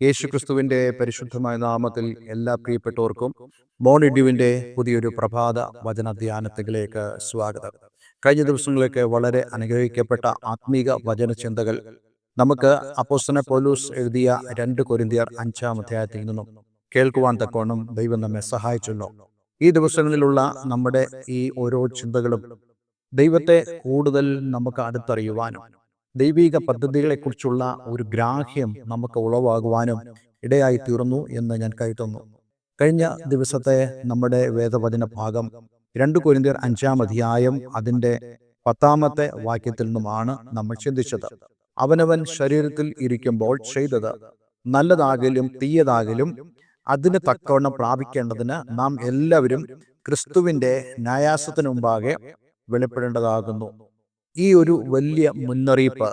യേശുക്രിസ്തുവിന്റെ പരിശുദ്ധമായ നാമത്തിൽ എല്ലാ പ്രിയപ്പെട്ടവർക്കും മോണിഡ്യുവിന്റെ പുതിയൊരു പ്രഭാത വചനധ്യാനത്തിലേക്ക് സ്വാഗതം. കഴിഞ്ഞ ദിവസങ്ങളിലേക്ക് വളരെ അനുഗ്രഹിക്കപ്പെട്ട ആത്മീക വചന ചിന്തകൾ നമുക്ക് അപ്പോസന പോലൂസ് എഴുതിയ രണ്ട് കൊരിന്തിയർ അഞ്ചാം അധ്യായത്തിൽ നിന്നും കേൾക്കുവാൻ തക്കോണം ദൈവം നമ്മെ സഹായിച്ചല്ലോ. ഈ ദിവസങ്ങളിലുള്ള നമ്മുടെ ഈ ഓരോ ചിന്തകളും ദൈവത്തെ കൂടുതൽ നമുക്ക് അടുത്തറിയുവാനും ദൈവിക പദ്ധതികളെക്കുറിച്ചുള്ള ഒരു ഗ്രാഹ്യം നമുക്ക് ഉളവാകുവാനും ഇടയായി തീർന്നു എന്ന് ഞാൻ കരുതുന്നു. കഴിഞ്ഞ ദിവസത്തെ നമ്മുടെ വേദവചന ഭാഗം രണ്ട് കൊരിന്തിയർ അഞ്ചാം അധ്യായം അതിന്റെ പത്താമത്തെ വാക്യത്തിൽ നിന്നുമാണ് നമ്മൾ ചിന്തിച്ചത്. അവനവൻ ശരീരത്തിൽ ഇരിക്കുമ്പോൾ ചെയ്തത് നല്ലതാകലും തീയതാകലും അതിന് തക്കവണ്ണം പ്രാപിക്കേണ്ടതിന് നാം എല്ലാവരും ക്രിസ്തുവിന്റെ ന്യായാസത്തിന് മുമ്പാകെ വെളിപ്പെടേണ്ടതാകുന്നു. ഈ ഒരു വലിയ മുന്നറിയിപ്പ്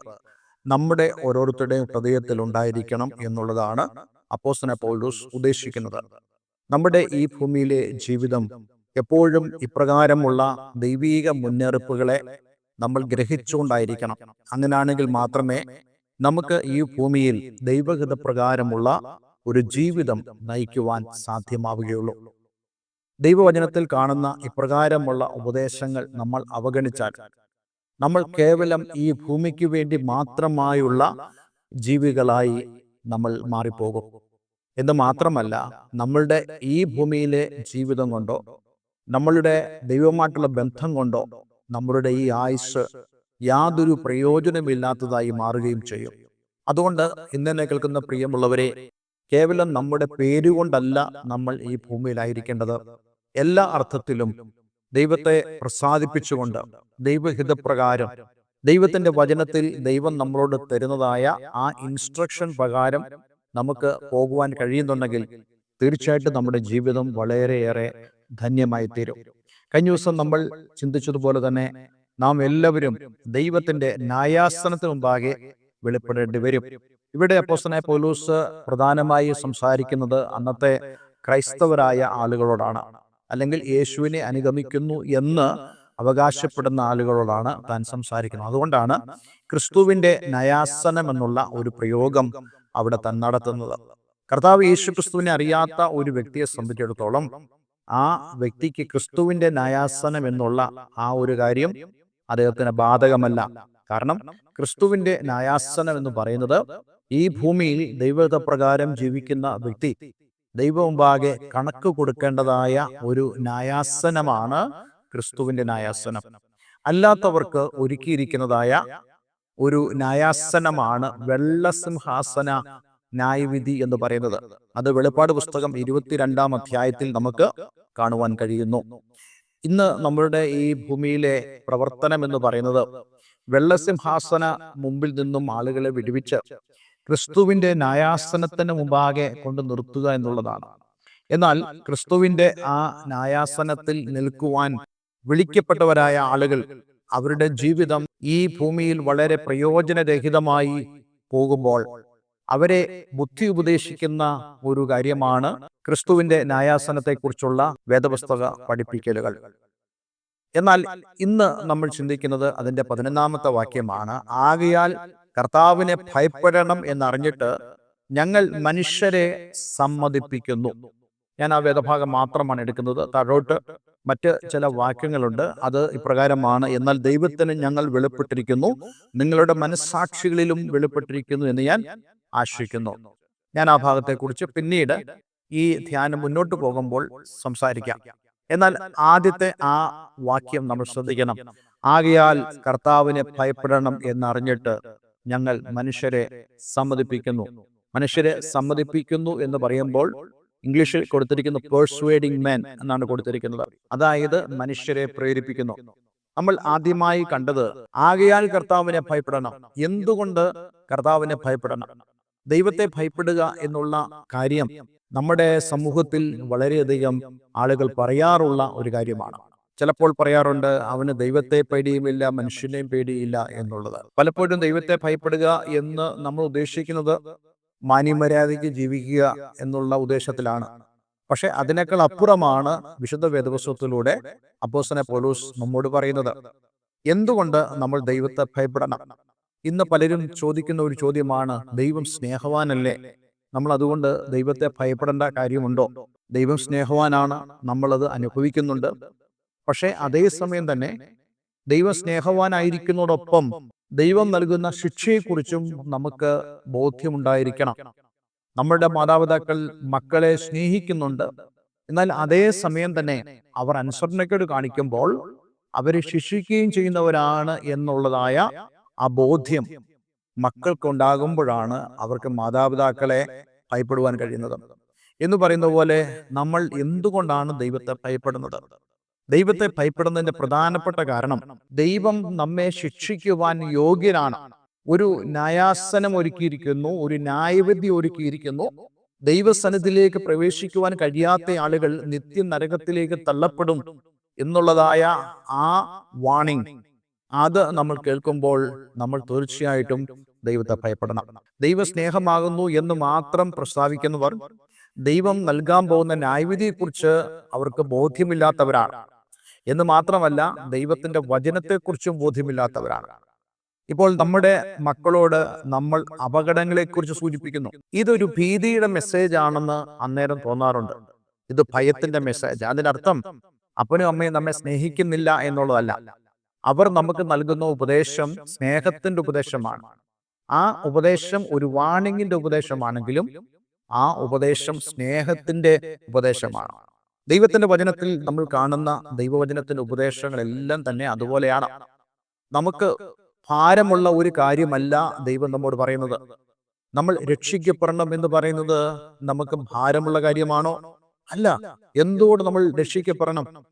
നമ്മുടെ ഓരോരുത്തരുടെയും ഹൃദയത്തിൽ ഉണ്ടായിരിക്കണം എന്നുള്ളതാണ് അപ്പോസന പൗലൂസ് ഉദ്ദേശിക്കുന്നത്. നമ്മുടെ ഈ ഭൂമിയിലെ ജീവിതം എപ്പോഴും ഇപ്രകാരമുള്ള ദൈവീക മുന്നറിയിപ്പുകളെ നമ്മൾ ഗ്രഹിച്ചുകൊണ്ടായിരിക്കണം. അങ്ങനെയാണെങ്കിൽ മാത്രമേ നമുക്ക് ഈ ഭൂമിയിൽ ദൈവഹിത പ്രകാരമുള്ള ഒരു ജീവിതം നയിക്കുവാൻ സാധ്യമാവുകയുള്ളൂ. ദൈവവചനത്തിൽ കാണുന്ന ഇപ്രകാരമുള്ള ഉപദേശങ്ങൾ നമ്മൾ അവഗണിച്ചാൽ നമ്മൾ കേവലം ഈ ഭൂമിക്ക് വേണ്ടി മാത്രമായുള്ള ജീവികളായി നമ്മൾ മാറിപ്പോകും. എന്ന് മാത്രമല്ല നമ്മളുടെ ഈ ഭൂമിയിലെ ജീവിതം കൊണ്ടോ നമ്മളുടെ ദൈവമായിട്ടുള്ള ബന്ധം കൊണ്ടോ നമ്മളുടെ ഈ ആയുസ് യാതൊരു പ്രയോജനമില്ലാത്തതായി മാറുകയും ചെയ്യും. അതുകൊണ്ട് ഇന്നെന്നെ കേൾക്കുന്ന പ്രിയമുള്ളവരെ കേവലം നമ്മുടെ പേരുകൊണ്ടല്ല നമ്മൾ ഈ ഭൂമിയിലായിരിക്കേണ്ടത്. എല്ലാ അർത്ഥത്തിലും ദൈവത്തെ പ്രസാദിപ്പിച്ചുകൊണ്ട്. ദൈവഹിതപ്രകാരം. ദൈവത്തിന്റെ വചനത്തിൽ ദൈവം നമ്മളോട് തരുന്നതായ ആ ഇൻസ്ട്രക്ഷൻ പ്രകാരം നമുക്ക് പോകുവാൻ കഴിയുന്നുണ്ടെങ്കിൽ തീർച്ചയായിട്ടും നമ്മുടെ ജീവിതം വളരെയേറെ ധന്യമായി തീരും കഴിഞ്ഞ ദിവസം നമ്മൾ ചിന്തിച്ചതുപോലെ തന്നെ നാം എല്ലാവരും ദൈവത്തിന്റെ ന്യായാസനത്തിന് മുമ്പാകെ വെളിപ്പെടേണ്ടി വരും. ഇവിടെ അപ്പോസനെ പോലൂസ് പ്രധാനമായി സംസാരിക്കുന്നത് അന്നത്തെ ക്രൈസ്തവരായ ആളുകളോടാണ്. അല്ലെങ്കിൽ യേശുവിനെ അനുഗമിക്കുന്നു എന്ന് അവകാശപ്പെടുന്ന ആളുകളോടാണ് താൻ സംസാരിക്കുന്നത്. അതുകൊണ്ടാണ് ക്രിസ്തുവിന്റെ നയാസനം എന്നുള്ള ഒരു പ്രയോഗം അവിടെ താൻ നടത്തുന്നത്. കർത്താവ് യേശു ക്രിസ്തുവിനെ അറിയാത്ത ഒരു വ്യക്തിയെ സംബന്ധിച്ചിടത്തോളം ആ വ്യക്തിക്ക് ക്രിസ്തുവിന്റെ നയാസനം എന്നുള്ള ആ ഒരു കാര്യം അദ്ദേഹത്തിന് ബാധകമല്ല. കാരണം ക്രിസ്തുവിന്റെ നയാസനം എന്ന് പറയുന്നത് ഈ ഭൂമിയിൽ ദൈവത പ്രകാരം ജീവിക്കുന്ന വ്യക്തി ദൈവമുമ്പാകെ കണക്ക് കൊടുക്കേണ്ടതായ ഒരു ന്യായാസനമാണ് ക്രിസ്തുവിന്റെ ന്യായാസനം. അല്ലാത്തവർക്ക് ഒരുക്കിയിരിക്കുന്നതായ ഒരു ന്യായാസനമാണ് വെള്ളസിംഹാസന ന്യായവിധി എന്ന് പറയുന്നത്. അത് വെളിപ്പാട് പുസ്തകം ഇരുപത്തിരണ്ടാം അധ്യായത്തിൽ നമുക്ക് കാണുവാൻ കഴിയുന്നു. ഇന്ന് നമ്മളുടെ ഈ ഭൂമിയിലെ പ്രവർത്തനം എന്ന് പറയുന്നത് വെള്ളസിംഹാസന മുമ്പിൽ നിന്നും ആളുകളെ വിടുവിച്ച് ക്രിസ്തുവിന്റെ ന്യായാസനത്തിന് മുമ്പാകെ കൊണ്ട് നിർത്തുക എന്നുള്ളതാണ്. എന്നാൽ ക്രിസ്തുവിന്റെ ആ ന്യായാസനത്തിൽ നിൽക്കുവാൻ വിളിക്കപ്പെട്ടവരായ ആളുകൾ അവരുടെ ജീവിതം ഈ ഭൂമിയിൽ വളരെ പ്രയോജനരഹിതമായി പോകുമ്പോൾ അവരെ ബുദ്ധി ഉപദേശിക്കുന്ന ഒരു കാര്യമാണ് ക്രിസ്തുവിന്റെ ന്യായാസനത്തെക്കുറിച്ചുള്ള വേദപുസ്തക പഠിപ്പിക്കലുകൾ. എന്നാൽ ഇന്ന് നമ്മൾ ചിന്തിക്കുന്നത് അതിന്റെ പതിനൊന്നാമത്തെ വാക്യമാണ്. ആകയാൽ കർത്താവിനെ ഭയപ്പെടണം എന്നറിഞ്ഞിട്ട് ഞങ്ങൾ മനുഷ്യരെ സമ്മതിപ്പിക്കുന്നു. ഞാൻ ആ വേദഭാഗം മാത്രമാണ് എടുക്കുന്നത്. താഴോട്ട് മറ്റ് ചില വാക്യങ്ങളുണ്ട്. അത് ഇപ്രകാരമാണ് എന്നാൽ ദൈവത്തിന് ഞങ്ങൾ വെളിപ്പെട്ടിരിക്കുന്നു. നിങ്ങളുടെ മനസ്സാക്ഷികളിലും വെളിപ്പെട്ടിരിക്കുന്നു എന്ന് ഞാൻ ആശ്രയിക്കുന്നു ഞാൻ ആ ഭാഗത്തെക്കുറിച്ച് പിന്നീട് ഈ ധ്യാനം മുന്നോട്ട് പോകുമ്പോൾ സംസാരിക്കാം. എന്നാൽ ആദ്യത്തെ ആ വാക്യം നമ്മൾ ശ്രദ്ധിക്കണം. ആകയാൽ കർത്താവിനെ ഭയപ്പെടണം എന്നറിഞ്ഞിട്ട് ഞങ്ങൾ മനുഷ്യരെ സമ്മതിപ്പിക്കുന്നു. മനുഷ്യരെ സമ്മതിപ്പിക്കുന്നു എന്ന് പറയുമ്പോൾ ഇംഗ്ലീഷിൽ കൊടുത്തിരിക്കുന്ന പേഴ്സ്വേഡിംഗ് മെൻ എന്നാണ് കൊടുത്തിരിക്കുന്നത്. അതായത് മനുഷ്യരെ പ്രേരിപ്പിക്കുന്നു. നമ്മൾ ആദ്യമായി കണ്ടത് ആകയാൽ കർത്താവിനെ ഭയപ്പെടണം. എന്തുകൊണ്ട് കർത്താവിനെ ഭയപ്പെടണം? ദൈവത്തെ ഭയപ്പെടുക എന്നുള്ള കാര്യം നമ്മുടെ സമൂഹത്തിൽ വളരെയധികം ആളുകൾ പറയാറുള്ള ഒരു കാര്യമാണ്. ചിലപ്പോൾ പറയാറുണ്ട് അവന് ദൈവത്തെ പേടിയുമില്ല മനുഷ്യനെയും പേടിയില്ല എന്നുള്ളത്. പലപ്പോഴും ദൈവത്തെ ഭയപ്പെടുക എന്ന് നമ്മൾ ഉദ്ദേശിക്കുന്നത് മാന്യമര്യാദയ്ക്ക് ജീവിക്കുക എന്നുള്ള ഉദ്ദേശത്തിലാണ്. പക്ഷെ അതിനേക്കാൾ അപ്പുറമാണ് വിശുദ്ധ വേദപുസ്തകത്തിലൂടെ അപ്പോസനെ പോലൂസ് നമ്മോട് പറയുന്നത്. എന്തുകൊണ്ട് നമ്മൾ ദൈവത്തെ ഭയപ്പെടണം? ഇന്ന് പലരും ചോദിക്കുന്ന ഒരു ചോദ്യമാണ് ദൈവം സ്നേഹവാനല്ലേ? നമ്മൾ അതുകൊണ്ട് ദൈവത്തെ ഭയപ്പെടേണ്ട കാര്യമുണ്ടോ? ദൈവം സ്നേഹവാനാണ് നമ്മളത് അനുഭവിക്കുന്നുണ്ട്. പക്ഷേ അതേസമയം തന്നെ ദൈവസ്നേഹവാനായിരിക്കുന്നതോടൊപ്പം ദൈവം നൽകുന്ന ശിക്ഷയെക്കുറിച്ചും നമുക്ക് ബോധ്യമുണ്ടായിരിക്കണം. നമ്മളുടെ മാതാപിതാക്കൾ മക്കളെ സ്നേഹിക്കുന്നുണ്ട്. എന്നാൽ അതേ സമയം തന്നെ അവർ അനുസരണക്കേട് കാണിക്കുമ്പോൾ അവരെ ശിക്ഷിക്കുകയും ചെയ്യുന്നവരാണ് എന്നുള്ളതായ ആ ബോധ്യം മക്കൾക്കുണ്ടാകുമ്പോഴാണ് അവർക്ക് മാതാപിതാക്കളെ ഭയപ്പെടുവാൻ കഴിയുന്നത്. എന്ന് പറയുന്ന പോലെ നമ്മൾ എന്തുകൊണ്ടാണ് ദൈവത്തെ ഭയപ്പെടുന്നത്? ദൈവത്തെ ഭയപ്പെടുന്നതിന്റെ പ്രധാനപ്പെട്ട കാരണം ദൈവം നമ്മെ ശിക്ഷിക്കുവാൻ യോഗ്യനാണ്. ഒരു ന്യായാസനം ഒരുക്കിയിരിക്കുന്നു ഒരു ന്യായവിധി ഒരുക്കിയിരിക്കുന്നു. ദൈവസനത്തിലേക്ക് പ്രവേശിക്കുവാൻ കഴിയാത്ത ആളുകൾ നിത്യ നരകത്തിലേക്ക് തള്ളപ്പെടും എന്നുള്ളതായ ആ വാണിംഗ്. അത് നമ്മൾ കേൾക്കുമ്പോൾ നമ്മൾ തീർച്ചയായിട്ടും ദൈവത്തെ ഭയപ്പെടണം. ദൈവ സ്നേഹമാകുന്നു എന്ന് മാത്രം പ്രസ്താവിക്കുന്നവർ ദൈവം നൽകാൻ പോകുന്ന ന്യായവിധിയെക്കുറിച്ച് അവർക്ക് ബോധ്യമില്ലാത്തവരാണ്. എന്ന് മാത്രമല്ല ദൈവത്തിന്റെ വചനത്തെക്കുറിച്ചും ബോധ്യമില്ലാത്തവരാണ്. ഇപ്പോൾ നമ്മുടെ മക്കളോട് നമ്മൾ അപകടങ്ങളെക്കുറിച്ച് സൂചിപ്പിക്കുന്നു. ഇതൊരു ഭീതിയുടെ മെസ്സേജ് ആണെന്ന് അന്നേരം തോന്നാറുണ്ട്. ഇത് ഭയത്തിന്റെ മെസ്സേജ്. അതിനർത്ഥം അപ്പനും അമ്മയും നമ്മെ സ്നേഹിക്കുന്നില്ല എന്നുള്ളതല്ല. അവർ നമുക്ക് നൽകുന്ന ഉപദേശം സ്നേഹത്തിന്റെ ഉപദേശമാണ്. ആ ഉപദേശം ഒരു വാണിങ്ങിന്റെ ഉപദേശമാണെങ്കിലും ആ ഉപദേശം സ്നേഹത്തിന്റെ ഉപദേശമാണ്. ദൈവത്തിന്റെ വചനത്തിൽ നമ്മൾ കാണുന്ന ദൈവവചനത്തിന്റെ ഉപദേശങ്ങളെല്ലാം തന്നെ അതുപോലെയാണ്. നമുക്ക് ഭാരമുള്ള ഒരു കാര്യമല്ല ദൈവം നമ്മോട് പറയുന്നത്. നമ്മൾ രക്ഷിക്കപ്പെടണം എന്ന് പറയുന്നത് നമുക്ക് ഭാരമുള്ള കാര്യമാണോ? അല്ല. എന്തുകൊണ്ട് നമ്മൾ രക്ഷിക്കപ്പെടണം?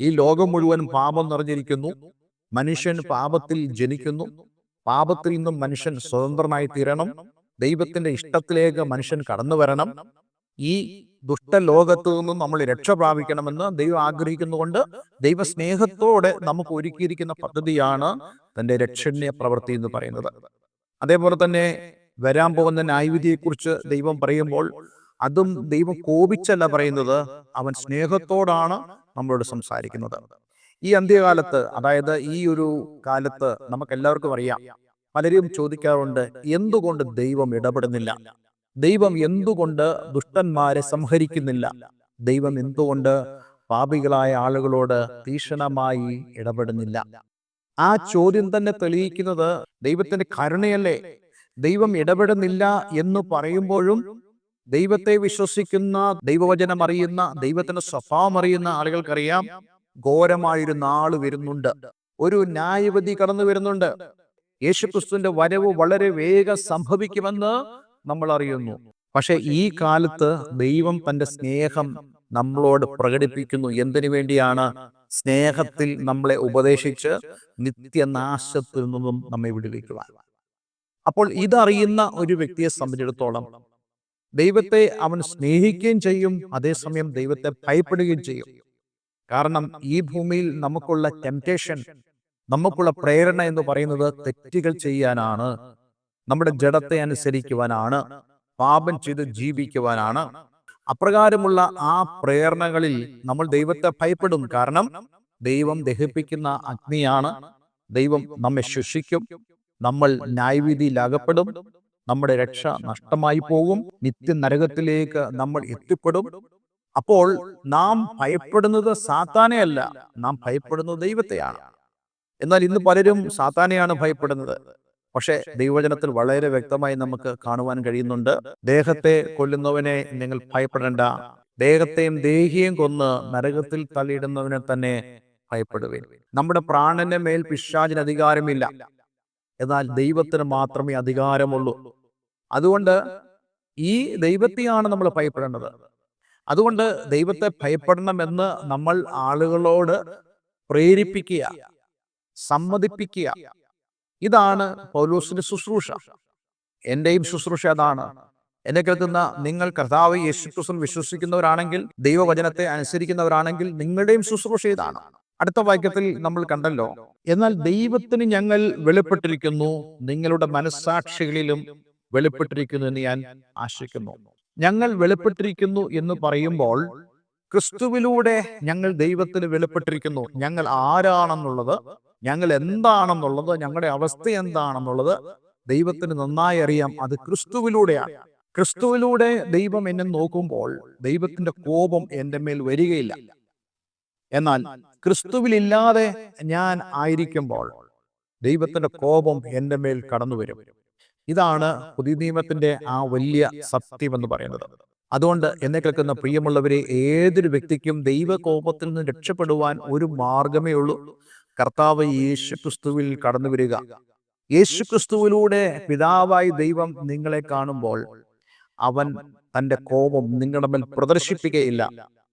ഈ ലോകം മുഴുവൻ പാപം നിറഞ്ഞിരിക്കുന്നു. മനുഷ്യൻ പാപത്തിൽ ജനിക്കുന്നു. പാപത്തിൽ നിന്നും മനുഷ്യൻ സ്വതന്ത്രനായി തീരണം. ദൈവത്തിന്റെ ഇഷ്ടത്തിലേക്ക് മനുഷ്യൻ കടന്നു വരണം ഈ ദുഷ്ടലോകത്തു നിന്നും നമ്മൾ രക്ഷ പ്രാപിക്കണമെന്ന് ദൈവം ആഗ്രഹിക്കുന്നുകൊണ്ട് ദൈവസ്നേഹത്തോടെ നമുക്ക് ഒരുക്കിയിരിക്കുന്ന പദ്ധതിയാണ് തന്റെ രക്ഷണീയ പ്രവൃത്തി എന്ന് പറയുന്നത്. അതേപോലെ തന്നെ വരാൻ പോകുന്ന ന്യായവിധിയെക്കുറിച്ച് ദൈവം പറയുമ്പോൾ അതും ദൈവം കോപിച്ചല്ല പറയുന്നത് അവൻ സ്നേഹത്തോടാണ് നമ്മളോട് സംസാരിക്കുന്നത്. ഈ അന്ത്യകാലത്ത് അതായത് ഈ ഒരു കാലത്ത് നമുക്ക് എല്ലാവർക്കും അറിയാം പലരും ചോദിക്കാറുണ്ട് എന്തുകൊണ്ട് ദൈവം ഇടപെടുന്നില്ല? ദൈവം എന്തുകൊണ്ട് ദുഷ്ടന്മാരെ സംഹരിക്കുന്നില്ല? ദൈവം എന്തുകൊണ്ട് പാപികളായ ആളുകളോട് തീക്ഷണമായി ഇടപെടുന്നില്ല? ആ ചോദ്യം തന്നെ തെളിയിക്കുന്നത് ദൈവത്തിന്റെ കരുണയല്ലേ? ദൈവം ഇടപെടുന്നില്ല എന്ന് പറയുമ്പോഴും ദൈവത്തെ വിശ്വസിക്കുന്ന ദൈവവചനം അറിയുന്ന ദൈവത്തിന്റെ സ്വഭാവം അറിയുന്ന ആളുകൾക്കറിയാം ഘോരമായൊരു നാൾ വരുന്നുണ്ട്. ഒരു ന്യായവതി കടന്നു വരുന്നുണ്ട്. യേശുക്രിസ്തുവിന്റെ വരവ് വളരെ വേഗം സംഭവിക്കുമെന്ന് നമ്മൾ അറിയുന്നു പക്ഷെ ഈ കാലത്ത് ദൈവം തന്റെ സ്നേഹം നമ്മളോട് പ്രകടിപ്പിക്കുന്നു. എന്തിനു വേണ്ടിയാണ് സ്നേഹത്തിൽ നമ്മളെ ഉപദേശിച്ച് നിത്യനാശത്തിൽ നിന്നും നമ്മെ വിടുവിക്കുവാൻ? അപ്പോൾ ഇതറിയുന്ന ഒരു വ്യക്തിയെ സംബന്ധിച്ചിടത്തോളം ദൈവത്തെ അവൻ സ്നേഹിക്കുകയും ചെയ്യും. അതേസമയം ദൈവത്തെ ഭയപ്പെടുകയും ചെയ്യും. കാരണം ഈ ഭൂമിയിൽ നമുക്കുള്ള ടെംപ്റ്റേഷൻ നമുക്കുള്ള പ്രേരണ എന്ന് പറയുന്നത് തെറ്റുകൾ ചെയ്യാനാണ്. നമ്മുടെ ജഡത്തെ അനുസരിക്കുവാനാണ് പാപം ചെയ്ത് ജീവിക്കുവാനാണ്. അപ്രകാരമുള്ള ആ പ്രേരണകളിൽ നമ്മൾ ദൈവത്തെ ഭയപ്പെടും. കാരണം ദൈവം ദഹിപ്പിക്കുന്ന അഗ്നിയാണ്. ദൈവം നമ്മെ ശിക്ഷിക്കും നമ്മൾ ന്യായവിധിയിൽ അകപ്പെടും നമ്മുടെ രക്ഷ നഷ്ടമായി പോകും. നിത്യ നരകത്തിലേക്ക് നമ്മൾ എത്തിപ്പെടും. അപ്പോൾ നാം ഭയപ്പെടുന്നത് സാത്താനെയല്ല. നാം ഭയപ്പെടുന്നത് ദൈവത്തെയാണ്. എന്നാൽ ഇന്ന് പലരും സാത്താനെയാണ് ഭയപ്പെടുന്നത്. പക്ഷേ ദൈവവചനത്തിൽ വളരെ വ്യക്തമായി നമുക്ക് കാണുവാൻ കഴിയുന്നുണ്ട്. ദേഹത്തെ കൊല്ലുന്നവനെ നിങ്ങൾ ഭയപ്പെടേണ്ട. ദേഹത്തെയും ദേഹിയും കൊന്ന് നരകത്തിൽ തള്ളിയിടുന്നവനെ തന്നെ ഭയപ്പെടുവേ നമ്മുടെ പ്രാണന്റെ മേൽ പിശാചിന് അധികാരമില്ല. എന്നാൽ ദൈവത്തിന് മാത്രമേ അധികാരമുള്ളൂ. അതുകൊണ്ട് ഈ ദൈവത്തെയാണ് നമ്മൾ ഭയപ്പെടേണ്ടത്. അതുകൊണ്ട് ദൈവത്തെ ഭയപ്പെടണമെന്ന് നമ്മൾ ആളുകളോട് പ്രേരിപ്പിക്കുക സമ്മതിപ്പിക്കുക. ഇതാണ് പൗലോസിന്റെ ശുശ്രൂഷ. എന്റെയും ശുശ്രൂഷ അതാണ്. എന്നെ കേൾക്കുന്ന നിങ്ങൾ കർത്താവ് യേശുക്രിസ്തു വിശ്വസിക്കുന്നവരാണെങ്കിൽ ദൈവവചനത്തെ അനുസരിക്കുന്നവരാണെങ്കിൽ നിങ്ങളുടെയും ശുശ്രൂഷ ഇതാണ്. അടുത്ത വാക്യത്തിൽ നമ്മൾ കണ്ടല്ലോ എന്നാൽ ദൈവത്തിന് ഞങ്ങൾ വെളിപ്പെട്ടിരിക്കുന്നു നിങ്ങളുടെ മനസ്സാക്ഷികളിലും വെളിപ്പെട്ടിരിക്കുന്നു എന്ന് ഞാൻ ആശിക്കുന്നു. ഞങ്ങൾ വെളിപ്പെട്ടിരിക്കുന്നു എന്ന് പറയുമ്പോൾ ക്രിസ്തുവിലൂടെ ഞങ്ങൾ ദൈവത്തിന് വെളിപ്പെട്ടിരിക്കുന്നു. ഞങ്ങൾ ആരാണെന്നുള്ളത് ഞങ്ങൾ എന്താണെന്നുള്ളത് ഞങ്ങളുടെ അവസ്ഥ എന്താണെന്നുള്ളത് ദൈവത്തിന് നന്നായി അറിയാം. അത് ക്രിസ്തുവിലൂടെയാണ്. ക്രിസ്തുവിലൂടെ ദൈവം എന്നെ നോക്കുമ്പോൾ ദൈവത്തിന്റെ കോപം എന്റെ മേൽ വരികയില്ല. എന്നാൽ ക്രിസ്തുവിലില്ലാതെ ഞാൻ ആയിരിക്കുമ്പോൾ ദൈവത്തിന്റെ കോപം എന്റെ മേൽ കടന്നു വരും. ഇതാണ് പുതിയ നിയമത്തിന്റെ ആ വലിയ സത്യം എന്ന് പറയുന്നത്. അതുകൊണ്ട് എന്നെ കേൾക്കുന്ന പ്രിയമുള്ളവരെ ഏതൊരു വ്യക്തിക്കും ദൈവകോപത്തിൽ നിന്ന് രക്ഷപ്പെടുവാൻ ഒരു മാർഗമേ ഉള്ളൂ. കർത്താവ് യേശു ക്രിസ്തുവിൽ കടന്നു വരിക യേശു ക്രിസ്തുവിലൂടെ പിതാവായി ദൈവം നിങ്ങളെ കാണുമ്പോൾ അവൻ തന്റെ കോപം നിങ്ങളുടെ മേൽ പ്രദർശിപ്പിക്കുകയില്ല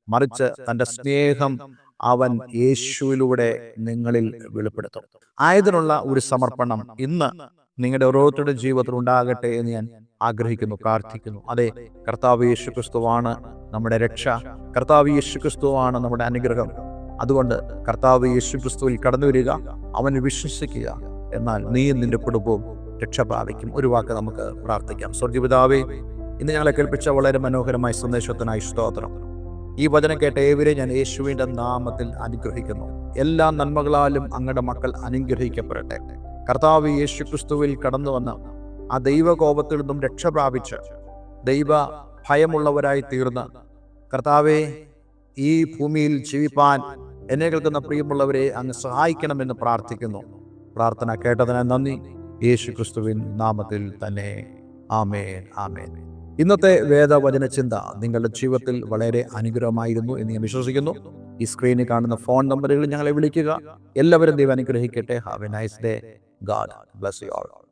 മറിച്ച് തന്റെ സ്നേഹം അവൻ യേശുവിലൂടെ നിങ്ങളിൽ വെളിപ്പെടുത്തും. ആയതിനുള്ള ഒരു സമർപ്പണം ഇന്ന് നിങ്ങളുടെ ഓരോരുത്തരുടെ ജീവിതത്തിൽ ഉണ്ടാകട്ടെ എന്ന് ഞാൻ ആഗ്രഹിക്കുന്നു പ്രാർത്ഥിക്കുന്നു. അതെ കർത്താവ് യേശു ക്രിസ്തുവാണ് നമ്മുടെ രക്ഷ. കർത്താവ് യേശു ക്രിസ്തുവാണ് നമ്മുടെ അനുഗ്രഹം. അതുകൊണ്ട് കർത്താവ് യേശു ക്രിസ്തുവിൽ കടന്നു വരിക അവന് വിശ്വസിക്കുക. എന്നാൽ നീ നിന്റെ കുടുംബവും രക്ഷ പ്രാപിക്കും ഒരു വാക്ക് നമുക്ക് പ്രാർത്ഥിക്കാം. സ്വർഗീപിതാവേ ഇന്ന് ഞങ്ങളെ കേൾപ്പിച്ച വളരെ മനോഹരമായ സന്ദേശത്തിനായി സ്തോത്രം. ഈ വചനം കേട്ട ഏവരെ ഞാൻ യേശുവിന്റെ നാമത്തിൽ അനുഗ്രഹിക്കുന്നു. എല്ലാ നന്മകളാലും അങ്ങയുടെ മക്കൾ അനുഗ്രഹിക്കപ്പെടട്ടെ. കർത്താവ് യേശു ക്രിസ്തുവിൽ കടന്നു വന്ന് ആ ദൈവകോപത്തിൽ നിന്നും രക്ഷ പ്രാപിച്ച് ദൈവ ഭയമുള്ളവരായി തീർന്ന് കർത്താവെ ഈ ഭൂമിയിൽ ജീവിപ്പാൻ എന്നെ കേൾക്കുന്ന പ്രിയമുള്ളവരെ അങ്ങ് സഹായിക്കണമെന്ന് പ്രാർത്ഥിക്കുന്നു. പ്രാർത്ഥന കേട്ടതിന് നന്ദി. യേശു ക്രിസ്തുവിൻ നാമത്തിൽ തന്നെ. ആമേൻ ആമേൻ. ഇന്നത്തെ വേദവചന ചിന്ത നിങ്ങളുടെ ജീവിതത്തിൽ വളരെ അനുഗ്രഹമായിരുന്നു എന്ന് ഞാൻ വിശ്വസിക്കുന്നു. ഈ സ്ക്രീനിൽ കാണുന്ന ഫോൺ നമ്പറുകൾ ഞങ്ങളെ വിളിക്കുക. എല്ലാവരും ദൈവം അനുഗ്രഹിക്കട്ടെ. Have a nice day God bless you all